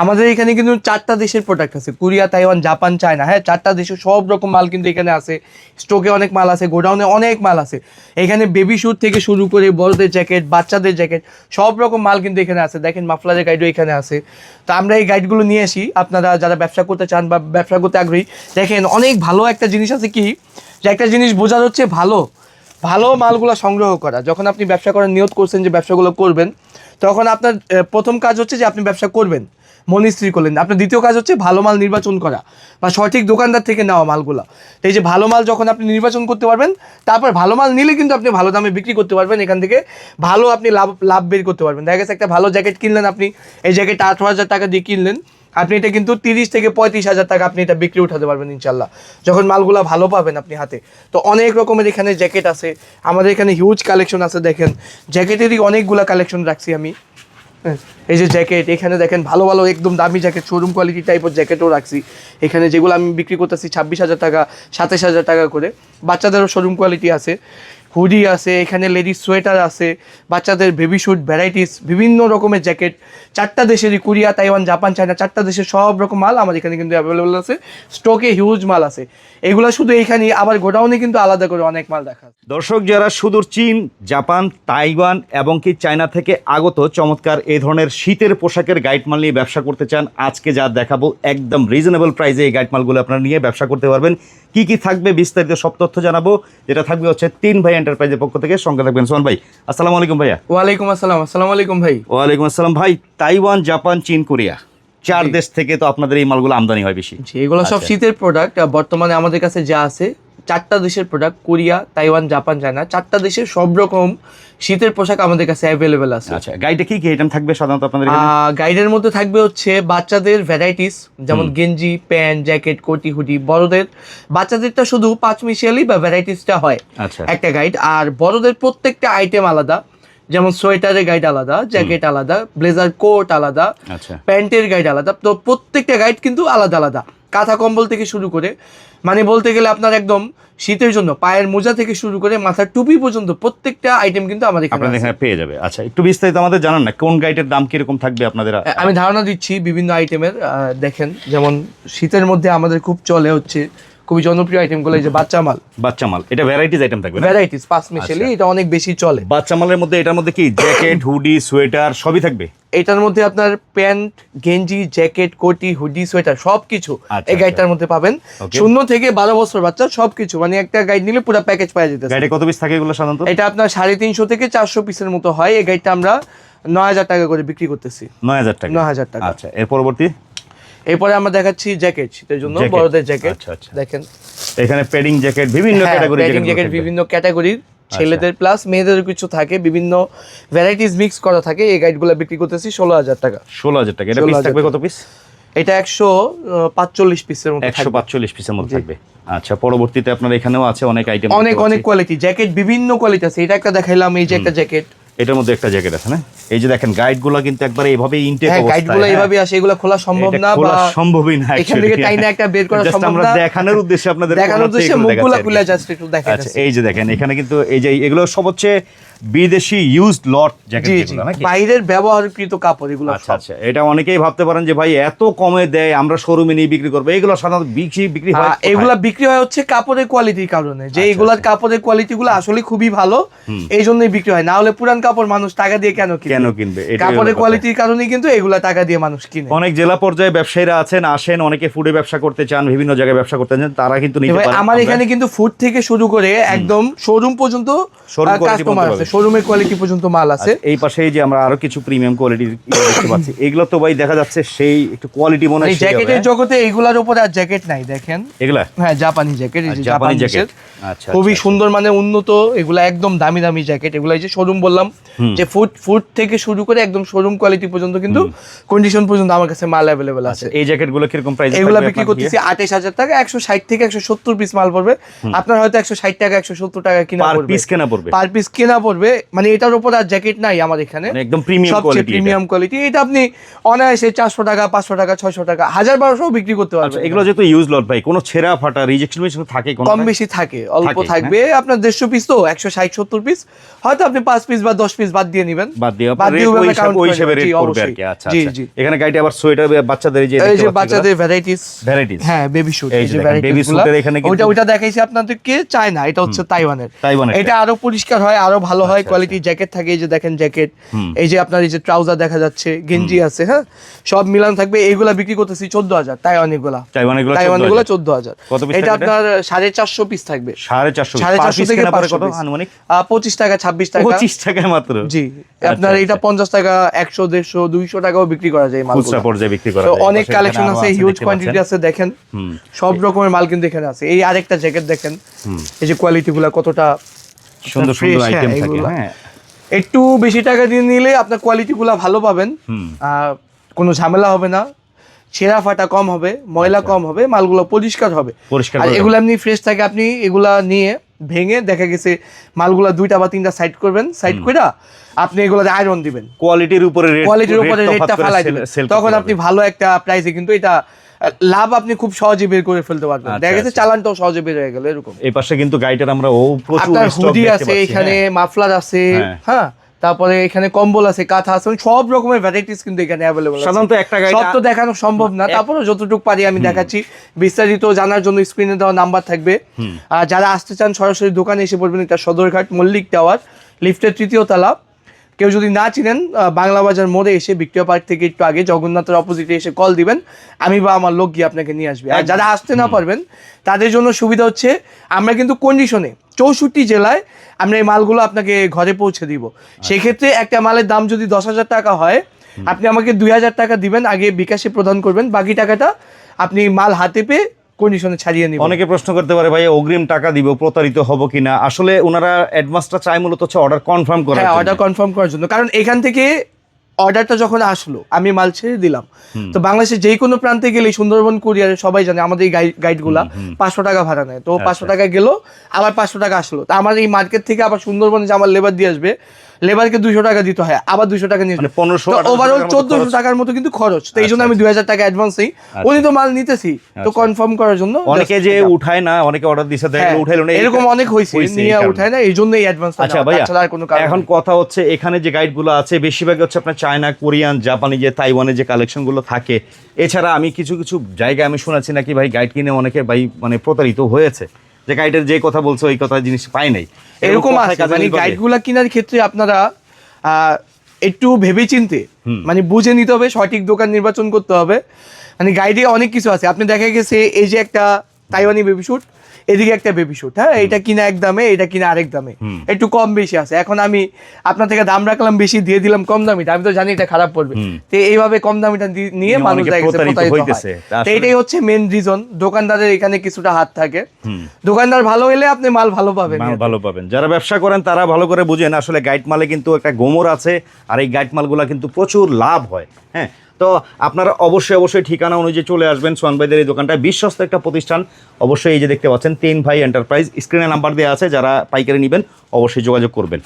আমাদের এখানে কিন্তু চারটা দেশের প্রোডাক্ট আছে। Korea, Taiwan, Japan, China. হ্যাঁ চারটা দেশের সব রকম মাল কিন্তু এখানে আছে। স্টকে অনেক মাল আছে, গোডাউনে অনেক মাল আছে। এখানে বেবি শুট থেকে শুরু করে বড়দের জ্যাকেট বাচ্চাদের জ্যাকেট সব রকম মাল কিন্তু এখানে আছে। দেখেন, মাফলারের গাইডও এখানে আছে। তো আমরা এই গাইডগুলো নিয়ে আসি। আপনারা যারা ব্যবসা করতে চান বা ব্যবসা করতে আগ্রহী, দেখেন, অনেক ভালো একটা জিনিস আছে কি? যে একটা জিনিস বোঝা যাচ্ছে ভালো। ভালো মালগুলো সংগ্রহ করা। যখন আপনি ব্যবসা করার নিয়ত করছেন যে ব্যবসাগুলো করবেন, তখন আপনার প্রথম কাজ হচ্ছে যে আপনি ব্যবসা করবেন। মনিস্ত্রি করলেন। আপনার দ্বিতীয় কাজ হচ্ছে ভালো মাল নির্বাচন করা বা সঠিক দোকানদার থেকে নেওয়া মালগুলো। এই যে ভালো মাল যখন আপনি নির্বাচন করতে পারবেন, তারপর ভালো মাল নিলে কিন্তু আপনি ভালো দামে বিক্রি করতে পারবেন। এখান থেকে ভালো আপনি লাভ লাভ বের করতে পারবেন। দেখা গেছে একটা ভালো জ্যাকেট কিনলেন আপনি, এই জ্যাকেট আঠারো হাজার টাকা দিয়ে কিনলেন। আপনি এটা কিন্তু তিরিশ থেকে পঁয়ত্রিশ হাজার টাকা আপনি এটা বিক্রি উঠাতে পারবেন ইনশাল্লাহ যখন মালগুলো ভালো পাবেন আপনি হাতে। তো অনেক রকমের এখানে জ্যাকেট আছে। আমাদের এখানে হিউজ কালেকশন আছে, দেখেন। জ্যাকেটেরই অনেকগুলা কালেকশন রাখছি আমি। এই যে জ্যাকেট, এখানে দেখেন ভালো ভালো একদম দামি জ্যাকেট শোরুম কোয়ালিটি টাইপের জ্যাকেটও রাখছি। এখানে যেগুলো আমি বিক্রি করতেছি ছাব্বিশ হাজার টাকা, সাতাশ হাজার টাকা করে। বাচ্চাদেরও শোরুম কোয়ালিটি আছে। হুডি আছে, এখানে লেডিস সোয়েটার আছে, বাচ্চাদের বেবি স্যুট ভ্যারাইটিস বিভিন্ন রকমের জ্যাকেট চারটা দেশেরই কোরিয়া তাইওয়ান জাপান চায়না চারটা দেশের সব রকম মাল আমাদের এখানে কিন্তু অ্যাভেলেবল আছে। স্টকে হিউজ মাল আছে। এগুলো শুধু এইখানেই, আবার গোডাউনে কিন্তু আলাদা করে অনেক মাল দেখা। দর্শক, যারা সুদূর চীন, জাপান, তাইওয়ান এবং কি চায়না থেকে আগত, চমৎকার এই ধরনের শীতের পোশাকের গাইড মাল নিয়ে ব্যবসা করতে চান, আজকে যা দেখাবো একদম রিজনেবল প্রাইসে এই গাইড মালগুলো আপনারা নিয়ে ব্যবসা করতে পারবেন। কি কি থাকবে বিস্তারিত সব তথ্য জানাব। যেটা থাকবে হচ্ছে তিন ভাই এন্টারপ্রাইজের পক্ষ থেকে। সঙ্গে থাকবেন সোহান ভাই। আসসালামু আলাইকুম ভাইয়া। ওয়ালাইকুম আসসালাম। আসসালামু আলাইকুম ভাই। ওয়ালাইকুম আসসালাম ভাই। তাইওয়ান জাপান চীন কোরিয়া। চার দেশ থেকে তো আপনাদের এই মালগুলো আমদানি হয় বেশি। এগুলো সব আচ্ছা। শীতের প্রোডাক্ট বর্তমানে আমাদের কাছে যা আছে চারটা দেশের product Korea Taiwan Japan China চারটা দেশের সব রকম শীতের পোশাক আমাদের কাছে অ্যাভেলেবেল আছে। আচ্ছা গাইডে কি কি আইটেম থাকবে সাধারণত আপনাদের গাইডের মধ্যে থাকবে হচ্ছে বাচ্চাদের ভ্যারাইটিস যেমন গেঞ্জি প্যান্ট জ্যাকেট কোটি হুডি বড়দের। বাচ্চাদেরটা শুধু পাঁচ মিশিয়ালি বা ভ্যারাইটিসটা হয় আচ্ছা। একটা গাইড আর বড়দের প্রত্যেকটা আইটেম আলাদা যেমন সোয়েটারের গাইড আলাদা জ্যাকেট আলাদা ব্লেজার কোট আলাদা আচ্ছা। প্যান্টের গাইড আলাদা। তো প্রত্যেকটা গাইড কিন্তু আলাদা আলাদা। কাঁথা কম্বল থেকে শুরু করে মানে বলতে গেলে আপনার একদম শীতের জন্য পায়ের মোজা থেকে শুরু করে মাথার টুপি পর্যন্ত প্রত্যেকটা আইটেম কিন্তু আমাদের এখানে আপনাদের এখানে পেয়ে যাবে। আচ্ছা একটু বিস্তারিত আমাদের জানান না কোন গাইডের দাম কীরকম থাকবে আপনাদের? আমি ধারণা দিচ্ছি বিভিন্ন আইটেমের দেখেন যেমন শীতের মধ্যে আমাদের খুব চলে হচ্ছে খুবই জনপ্রিয় আইটেমগুলো এই যে বাচ্চা মাল। বাচ্চা মাল এটা ভ্যারাইটিস আইটেম থাকবে ভ্যারাইটিস পাঁচ মিশেলি আচ্ছা। এটা অনেক বেশি চলে। বাচ্চা মালের মধ্যে এটার মধ্যে কি জ্যাকেট হুডি সোয়েটার সবই থাকবে? এটার মধ্যে আপনার প্যান্ট গেঞ্জি জ্যাকেট কোটি হুডি সোয়েটার সবকিছু আচ্ছা, এই গাইডটার মধ্যে পাবেন। শূন্য থেকে বারো বছর বাচ্চা সবকিছু। মানে একটা গাইড নিলে পুরো প্যাকেজ পাওয়া যেতে গাইডে কত পিস থাকে এগুলো সাধারণত? এটা আপনার সাড়ে তিনশো থেকে চারশো পিসের মতো হয়। এই গাইডটা আমরা নয় হাজার টাকা করে বিক্রি করতেছি। নয় হাজার টাকা। নয় হাজার টাকা। আচ্ছা এর পরবর্তী? এরপরে আমরা দেখাচ্ছি জ্যাকেট শীতের জন্য বড়দের জ্যাকেট। আচ্ছা, আচ্ছা। দেখেন। এখানে প্যাডিং জ্যাকেট বিভিন্ন ক্যাটাগরি জ্যাকেট বিভিন্ন ক্যাটাগরির আচ্ছা। ছেলেদের প্লাস মেয়েদের কিছু থাকে বিভিন্ন ভ্যারাইটিস মিক্স করা থাকে এই গাইডগুলো বিক্রি করতেছি ষোলো হাজার টাকা। ষোলো হাজার টাকা। এটা পিস থাকবে কত পিস এটা একশো পাঁচচল্লিশ পিসের মধ্যে একশো থাকবে। পাঁচচল্লিশ পিসের মধ্যে থাকবে। আচ্ছা পরবর্তীতে আপনার এখানেও আছে অনেক আইটেম অনেক অনেক কোয়ালিটি জ্যাকেট বিভিন্ন কোয়ালিটি আছে। এটা একটা দেখাইলাম এই যে একটা জ্যাকেট এটার মধ্যে একটা জ্যাকেট আছে না? এই যে দেখেন গাইডগুলো কিন্তু একবারে এইভাবে ইনটেক অবস্থা গাইডগুলো এইভাবে আসে এগুলো খোলা সম্ভব না বা সম্ভবই না এখান থেকে। টাইনা একটা বের করা সম্ভব না। দেখানোর উদ্দেশ্যে আপনাদের দেখানোর উদ্দেশ্যে মুখগুলো খুলে জাস্ট একটু দেখা আচ্ছা এই যে দেখেন এখানে কিন্তু এই যে এগুলো সব হচ্ছে বিদেশি ইউজড লট জ্যাকেট যেগুলো নাকি? বাইরের ব্যবহারকৃত কাপড় এগুলো আচ্ছা আচ্ছা। এটা অনেকেই ভাবতে পারেন যে ভাই এত কমে দেয় আমরা শোরুমে নিয়ে বিক্রি করব। এগুলো সাধারণত বিক্রি বিক্রি হয় আহ, এগুলা বিক্রি হয় হচ্ছে কাপড়ের কোয়ালিটির কারণে। যে আচ্ছা, এগুলার কাপড়ের কোয়ালিটি গুলো আসলে খুবই ভালো এই জন্যই বিক্রি হয়। না হলে পুরান কাপড় মানুষ টাকা দিয়ে কেন কিনবে? কেন কিনবে? এটাই হলো কাপড়ের কথা। কোয়ালিটির কারণেই কিন্তু এগুলা টাকা দিয়ে মানুষ কিনে। অনেক জেলা পর্যায়ে ব্যবসায়ীরা আছেন আসেন অনেকে ফুডে ব্যবসা করতে চান বিভিন্ন জায়গায় ব্যবসা করতে চান তারা কিন্তু নিতে এবার পারেন। আমার আমরা- এখানে কিন্তু ফুড থেকে শুরু করে একদম শোরুম পর্যন্ত Showroom quality কাস্টমার আছে। শোরুমের কোয়ালিটি পর্যন্ত মাল আছে। আচ্ছা, এই পাশে যে আমরা আরও কিছু প্রিমিয়াম কোয়ালিটির দেখতে পাচ্ছি। এগুলো তো ভাই দেখা যাচ্ছে সেই একটু কোয়ালিটি মনে এই হয় জ্যাকেটের হ্যাঁ? জগতে এগুলার উপরে আর জ্যাকেট নাই দেখেন। এগুলা? হ্যাঁ জাপানি জ্যাকেট জাপানি জ্যাকেট। আচ্ছা, খুবই আচ্ছা, সুন্দর মানে উন্নত এগুলা একদম দামি দামি জ্যাকেট এগুলো যে শোরুম বললাম যে ফুড ফুড থেকে শুরু করে একদম শোরুম কোয়ালিটি পর্যন্ত কিন্তু কন্ডিশন পর্যন্ত আমার কাছে মাল অ্যাভেলেবেল আছে। এই জ্যাকেটগুলো কীরকম প্রাইস এগুলা বিক্রি করতেছি আঠাইশ হাজার টাকা একশো ষাট থেকে একশো সত্তর পিস মাল পড়বে। আপনার হয়তো একশো ষাট টাকা একশো সত্তর টাকা কিনা পড়বে। পার পিস কেনা পড়বে? পার পিস কেনা পড়বে পড়বে মানে এটার উপর আর জ্যাকেট নাই আমার এখানে। মানে একদম প্রিমিয়াম কোয়ালিটি প্রিমিয়াম কোয়ালিটি এটা আপনি অনায়াসে চারশো টাকা পাঁচশো টাকা ছয়শো টাকা হাজার বারোশো বিক্রি করতে আচ্ছা পারবেন এগুলো যেহেতু ইউজ লট ভাই কোনো ছেঁড়া ফাটা রিজেকশন মিশন থাকে কোনো কম বেশি থাকে অল্প হ্যাঁ। থাকবে। আপনার দেড়শো পিস তো একশো ষাট সত্তর পিস হয়তো আপনি পাঁচ পিস বা দশ পিস বাদ দিয়ে নেবেন। বাদ দিয়ে বাদ দিয়ে ওই হিসাবে- রেট করবে আর কি। আচ্ছা জি আচ্ছা। জি। এখানে গাড়িতে আবার সোয়েটার বাচ্চাদের এই যে এই যে বাচ্চাদের ভ্যারাইটিস ভ্যারাইটিস হ্যাঁ বেবি শুট এই যে suit এর এখানে ওইটা ওইটা দেখাইছি আপনাদেরকে চায়না এটা হচ্ছে তাইওয়ানের তাইওয়ানেরটা। এটা আরও পরিষ্কার হয় আরও ভালো হয় আচ্ছা, কোয়ালিটি জ্যাকেট থাকে এই যে দেখেন জ্যাকেট এই যে আপনার এই যে ট্রাউজার দেখা যাচ্ছে গেঞ্জি আছে হ্যাঁ? সব মিলান থাকবে এইগুলা বিক্রি করতেছি চোদ্দ হাজার তাইওয়ান এগুলো তাইওয়ান 14,000 চোদ্দ হাজার এটা আপনার সাড়ে চারশো পিস থাকবে। সাড়ে চারশো সাড়ে চারশো থেকে কত আনুমানিক? পঁচিশ টাকা ছাব্বিশ টাকা। পঁচিশ টাকায় মাত্র? জি আপনার আচ্ছা, এটা আচ্ছা। পঞ্চাশ টাকা একশো দেড়শো দুইশো টাকাও বিক্রি করা যায় খুচরা পর্যায়ে বিক্রি করা যায়। অনেক কালেকশন আছে হিউজ কোয়ান্টিটি আছে দেখেন। সব রকমের মাল কিন্তু এখানে আছে। এই আরেকটা জ্যাকেট দেখেন। এই যে কোয়ালিটি গুলা কতটা সুন্দর সুন্দর হ্যাঁ, আইটেম থাকে হ্যাঁ। একটু বেশি টাকা দিয়ে নিলে আপনার কোয়ালিটি গুলা ভালো পাবেন। কোনো ঝামেলা হবে না। ছেঁড়া ফাটা কম হবে ময়লা কম হবে মালগুলো পরিষ্কার হবে। আচ্ছা। পরিষ্কার আর এগুলো এমনি ফ্রেশ থাকে আপনি এগুলা নিয়ে ভেঙে দেখা গেছে মালগুলা দুইটা বা তিনটা সাইড করবেন সাইড করে আপনি এগুলোতে আয়রন দিবেন। কোয়ালিটির উপরে কোয়ালিটির উপরে রেটটা ফালাই দিবেন। তখন আপনি ভালো একটা প্রাইসে কিন্তু এটা লাভ আপনি খুব সহজে বের করে ফেলতে পারবেন। আচ্ছা, দেখা গেছে আচ্ছা। চালানটাও সহজে বের হয়ে গেল এরকম। এই পাশে কিন্তু গাড়িটার আমরা ও প্রচুর হুডি আছে এখানে হ্যাঁ। মাফলার আছে হ্যাঁ। হ্যাঁ। তারপরে এখানে কম্বল আছে কাঁথা আছে মানে সব রকমের ভ্যারাইটিস কিন্তু এখানে অ্যাভেলেবল সাধারণত একটা গাড়ি সব তো দেখানো সম্ভব না তারপরে যতটুকু পারি আমি দেখাচ্ছি। বিস্তারিত জানার জন্য স্ক্রিনে দেওয়া নাম্বার থাকবে। আর যারা আসতে চান সরাসরি দোকানে এসে পড়বেন এটা সদরঘাট মল্লিক টাওয়ার লিফটের তৃতীয় তলা। কেউ যদি না চিনেন বাংলা বাজার মোড়ে এসে ভিক্টোরিয়া পার্ক থেকে একটু আগে জগন্নাথের অপোজিটে এসে কল দিবেন। আমি বা আমার লোক গিয়ে আপনাকে নিয়ে আসবে। আর যারা আসতে না পারবেন তাদের জন্য সুবিধা হচ্ছে আমরা কিন্তু কন্ডিশনে চৌষট্টি জেলায় আমরা এই মালগুলো আপনাকে ঘরে পৌঁছে দিব। সেক্ষেত্রে একটা মালের দাম যদি দশ হাজার টাকা হয় আপনি আমাকে দুই হাজার টাকা দিবেন আগে বিকাশে প্রদান করবেন। বাকি টাকাটা আপনি মাল হাতে পেয়ে কন্ডিশনে ছাড়িয়ে নিই অনেকে প্রশ্ন করতে পারে ভাই অগ্রিম টাকা দিব প্রতারিত হব কিনা? আসলে ওনারা অ্যাডভান্সটা চাই মূলত হচ্ছে অর্ডার কনফার্ম করার হ্যাঁ। অর্ডার কনফার্ম করার জন্য। কারণ এখান থেকে অর্ডারটা যখন আসলো আমি মাল ছেড়ে দিলাম। তো বাংলাদেশের যে কোনো প্রান্তে গেলে সুন্দরবন কুরিয়ারে সবাই জানে আমাদের এই গাইডগুলা পাঁচশো টাকা ভাড়া নেয়। তো আচ্ছা। পাঁচশো টাকা গেলো আবার পাঁচশো টাকা আসলো। তো আমার এই মার্কেট থেকে আবার সুন্দরবনে যে আমার লেবার দিয়ে আসবে লেবারকে দুশো টাকা দিতে হয় আবার দুশো টাকা নিয়ে মানে 1500 1800 ওভারঅল চোদ্দশো টাকার মতো কিন্তু খরচ। তো এই জন্য আমি দুই হাজার টাকা অ্যাডভান্স দিই উনি তো মাল নিতেছি। তো আচ্ছা। কনফার্ম করার জন্য অনেকে যে উঠায় না অনেকে অর্ডার দিছে দেখল হ্যাঁ, উঠাইলো না এরকম অনেক হয়েছে নিয়ে উঠায় না এই জন্য এই অ্যাডভান্স আচ্ছা কারণ এখন কথা হচ্ছে এখানে যে গাইডগুলো আছে বেশিরভাগ হচ্ছে আপনার চায়না কোরিয়ান জাপানি যে তাইওয়ানের যে কালেকশনগুলো থাকে। এছাড়া আমি কিছু কিছু জায়গায় আমি শোনাচ্ছি নাকি ভাই গাইড কিনে অনেকে ভাই মানে প্রতারিত হয়েছে। যে গাইডের যে কথা বলছে ওই কথা জিনিস পাই নাই। এরকম কাজে মানে কেনার ক্ষেত্রে আপনারা আহ, একটু ভেবে চিনতে মানে বুঝে নিতে হবে সঠিক দোকান নির্বাচন করতে হবে। মানে গাইডে অনেক কিছু আছে। আপনি দেখা গেছে এই যে একটা তাইওয়ানি বেবি শুট এদিকে একটা বেবি শুট হ্যাঁ? এটা কিনা এক দামে এটা কিনা আরেক দামে। একটু কম বেশি আছে। এখন আমি আপনার থেকে দাম রাখলাম বেশি দিয়ে দিলাম কম দামিটা। আমি তো জানি এটা খারাপ পড়বে। তো এইভাবে কম দামিটা নিয়ে মানুষ এটাই হচ্ছে মেন রিজন দোকানদারের এখানে কিছুটা হাত থাকে। দোকানদার ভালো হলে আপনি মাল ভালো পাবেন। মাল ভালো পাবেন। যারা ব্যবসা করেন তারা ভালো করে বুঝেন আসলে গাইড মালে কিন্তু একটা গোমর আছে আর এই গাইড মালগুলা কিন্তু প্রচুর লাভ হয় হ্যাঁ? তো আপনারা অবশ্যই অবশ্যই ঠিকানা অনুযায়ী চলে আসবেন সোয়ান ভাইদের এই দোকানটা বিশ্বস্ত একটা প্রতিষ্ঠান। অবশ্যই এই যে দেখতে পাচ্ছেন তিন ভাই এন্টারপ্রাইজ। স্ক্রিনে নাম্বার দেওয়া আছে, যারা পাইকারি নেবেন, অবশ্যই যোগাযোগ করবেন।